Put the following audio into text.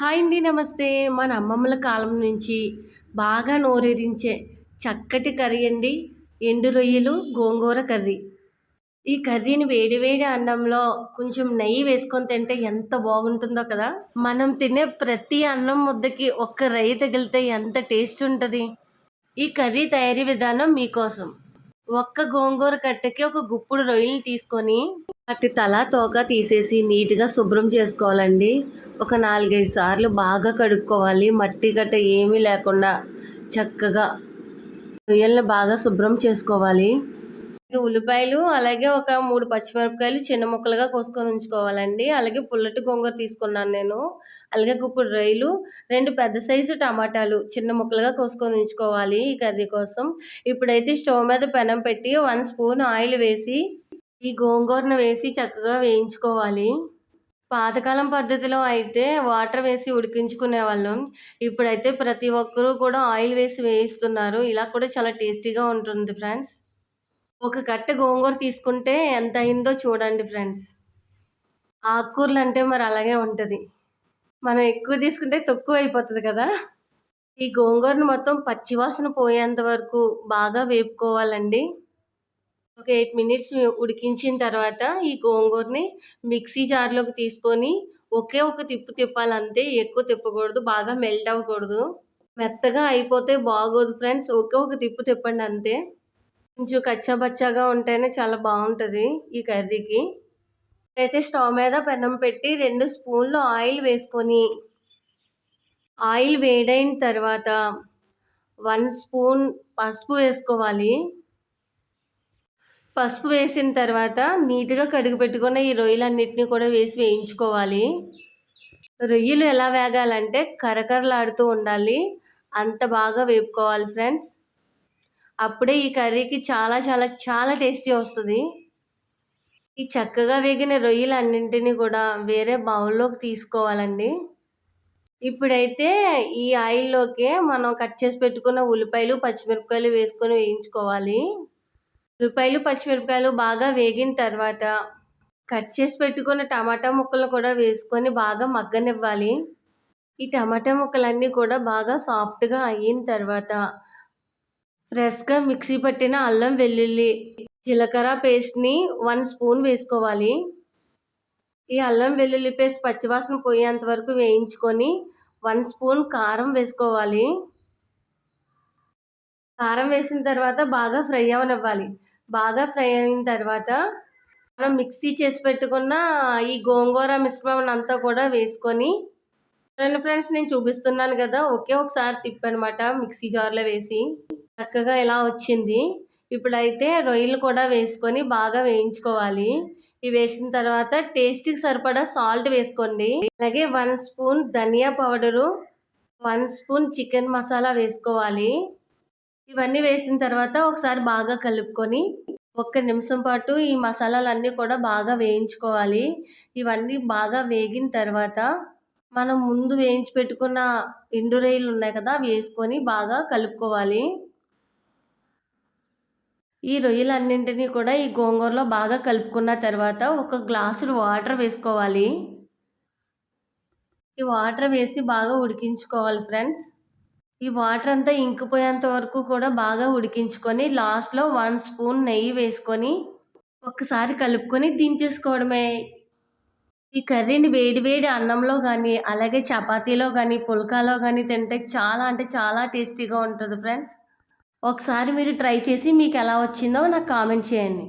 Hi అండి నమస్తే. మన అమ్మమ్మల కాలం నుంచి బాగా నోరేరించే చక్కటి కర్రీ అండి. ఎండు రొయ్యలు గోంగూర కర్రీ. ఈ కర్రీని వేడివేడి అన్నంలో కొంచెం నెయ్యి వేసుకొని తింటే ఎంత బాగుంటుందో కదా. మనం తినే ప్రతి అన్నం ముద్దకి ఒక్క రొయ్య తగిలితే ఎంత టేస్ట్ ఉంటుంది? ఈ కర్రీ తయారీ విధానం మీకోసం. ఒక్క గోంగూర కట్టకి ఒక గుప్పుడు రొయ్యలు తీసుకొని వాటి తల తోక తీసేసి నీట్గా శుభ్రం చేసుకోవాలండి. ఒక నాలుగైదు సార్లు బాగా కడుక్కోవాలి. మట్టి గట్ట ఏమీ లేకుండా చక్కగా రొయ్యల్ని బాగా శుభ్రం చేసుకోవాలి. ఉల్లిపాయలు అలాగే ఒక మూడు పచ్చిమిరపకాయలు చిన్న ముక్కలుగా కోసుకొని ఉంచుకోవాలండి. అలాగే పుల్లటి గోంగూర తీసుకున్నాను నేను. అలాగే ఇప్పుడు రొయ్యలు రెండు పెద్ద సైజు టమాటాలు చిన్న ముక్కలుగా కోసుకొని ఉంచుకోవాలి ఈ కర్రీ కోసం. ఇప్పుడైతే స్టవ్ మీద పెనం పెట్టి వన్ స్పూన్ ఆయిల్ వేసి ఈ గోంగూరను వేసి చక్కగా వేయించుకోవాలి. పాతకాలం పద్ధతిలో అయితే వాటర్ వేసి ఉడికించుకునే వాళ్ళం ఇప్పుడైతే ప్రతి ఒక్కరూ కూడా ఆయిల్ వేసి వేయిస్తున్నారు. ఇలా కూడా చాలా టేస్టీగా ఉంటుంది ఫ్రెండ్స్. ఒక కట్ట గోంగూర తీసుకుంటే ఎంత అయిందో చూడండి ఫ్రెండ్స్. ఆకుకూరలు అంటే మరి అలాగే ఉంటుంది. మనం ఎక్కువ తీసుకుంటే తక్కువ అయిపోతుంది కదా. ఈ గోంగూరను మొత్తం పచ్చివాసన పోయేంత వరకు బాగా వేపుకోవాలండి. ఒక ఎయిట్ మినిట్స్ ఉడికించిన తర్వాత ఈ గోంగూరని మిక్సీ జార్లోకి తీసుకొని ఒకే ఒక తిప్పు తిప్పాలి అంతే ఎక్కువ తిప్పకూడదు బాగా మెల్ట్ అవ్వకూడదు. మెత్తగా అయిపోతే బాగోదు ఫ్రెండ్స్ ఒకే ఒక తిప్పు తిప్పండి అంతే. కొంచెం కచ్చాబచ్చాగా ఉంటేనే చాలా బాగుంటుంది ఈ కర్రీకి. అయితే స్టవ్ మీద పెనం పెట్టి రెండు స్పూన్లు ఆయిల్ వేసుకొని ఆయిల్ వేడైన తర్వాత వన్ స్పూన్ పసుపు వేసుకోవాలి. పసుపు వేసిన తర్వాత నీట్గా కడుగు పెట్టుకున్న ఈ రొయ్యలన్నిటిని కూడా వేసి వేయించుకోవాలి. రొయ్యలు ఎలా వేగాలంటే కరకరలాడుతూ ఉండాలి. అంత బాగా వేపుకోవాలి ఫ్రెండ్స్. అప్పుడే ఈ కర్రీకి చాలా చాలా చాలా టేస్టీ వస్తుంది. ఈ చక్కగా వేగిన రొయ్యలన్నింటినీ కూడా వేరే బౌల్లోకి తీసుకోవాలండి. ఇప్పుడైతే ఈ ఆయిల్లోకి మనం కట్ చేసి పెట్టుకున్న ఉల్లిపాయలు పచ్చిమిరపకాయలు వేసుకొని వేయించుకోవాలి. ఉల్లిపాయలు పచ్చిమిరపకాయలు బాగా వేగిన తర్వాత కట్ చేసి పెట్టుకున్న టమాటా ముక్కలు కూడా వేసుకొని బాగా మగ్గనివ్వాలి. ఈ టమాటా ముక్కలన్నీ కూడా బాగా సాఫ్ట్గా అయిన తర్వాత ఫ్రెష్గా మిక్సీ పట్టిన అల్లం వెల్లుల్లి జీలకర్ర పేస్ట్ని వన్ స్పూన్ వేసుకోవాలి. ఈ అల్లం వెల్లుల్లి పేస్ట్ పచ్చివాసన పోయేంత వరకు వేయించుకొని వన్ స్పూన్ కారం వేసుకోవాలి. కారం వేసిన తర్వాత బాగా ఫ్రై అవనివ్వాలి. బాగా ఫ్రై అయిన తర్వాత మనం మిక్సీ చేసి పెట్టుకున్న ఈ గోంగూర మిశ్రమం అంతా కూడా వేసుకొని ఫ్రెండ్స్ నేను చూపిస్తున్నాను కదా ఒకే ఒకసారి తిప్పనమాట మిక్సీ జార్లో వేసి. చక్కగా ఇలా వచ్చింది. ఇప్పుడైతే రొయ్యలు కూడా వేసుకొని బాగా వేయించుకోవాలి. ఇవి వేసిన తర్వాత టేస్ట్కి సరిపడా సాల్ట్ వేసుకోండి. అలాగే వన్ స్పూన్ ధనియా powder one spoon chicken masala వేసుకోవాలి. ఇవన్నీ వేసిన తర్వాత ఒకసారి బాగా కలుపుకొని ఒక్క నిమిషం పాటు ఈ మసాలాలన్నీ కూడా బాగా వేయించుకోవాలి. ఇవన్నీ బాగా వేగిన తర్వాత మనం ముందు వేయించి పెట్టుకున్న ఎండు రొయ్యలు ఉన్నాయి కదా వేసుకొని బాగా కలుపుకోవాలి. ఈ రొయ్యలన్నింటినీ కూడా ఈ గోంగూరలో బాగా కలుపుకున్న తర్వాత ఒక గ్లాసుడు వాటర్ వేసుకోవాలి. ఈ వాటర్ వేసి బాగా ఉడికించుకోవాలి ఫ్రెండ్స్. ఈ వాటర్ అంతా ఇంకిపోయేంత వరకు కూడా బాగా ఉడికించుకొని లాస్ట్లో వన్ స్పూన్ నెయ్యి వేసుకొని ఒక్కసారి కలుపుకొని దించేసుకోవడమే. ఈ కర్రీని వేడి వేడి అన్నంలో కానీ అలాగే చపాతీలో కానీ పుల్కాలో కానీ తింటే చాలా అంటే చాలా టేస్టీగా ఉంటుంది ఫ్రెండ్స్ ఒకసారి మీరు ట్రై చేసి మీకు ఎలా వచ్చిందో నాకు కామెంట్ చేయండి.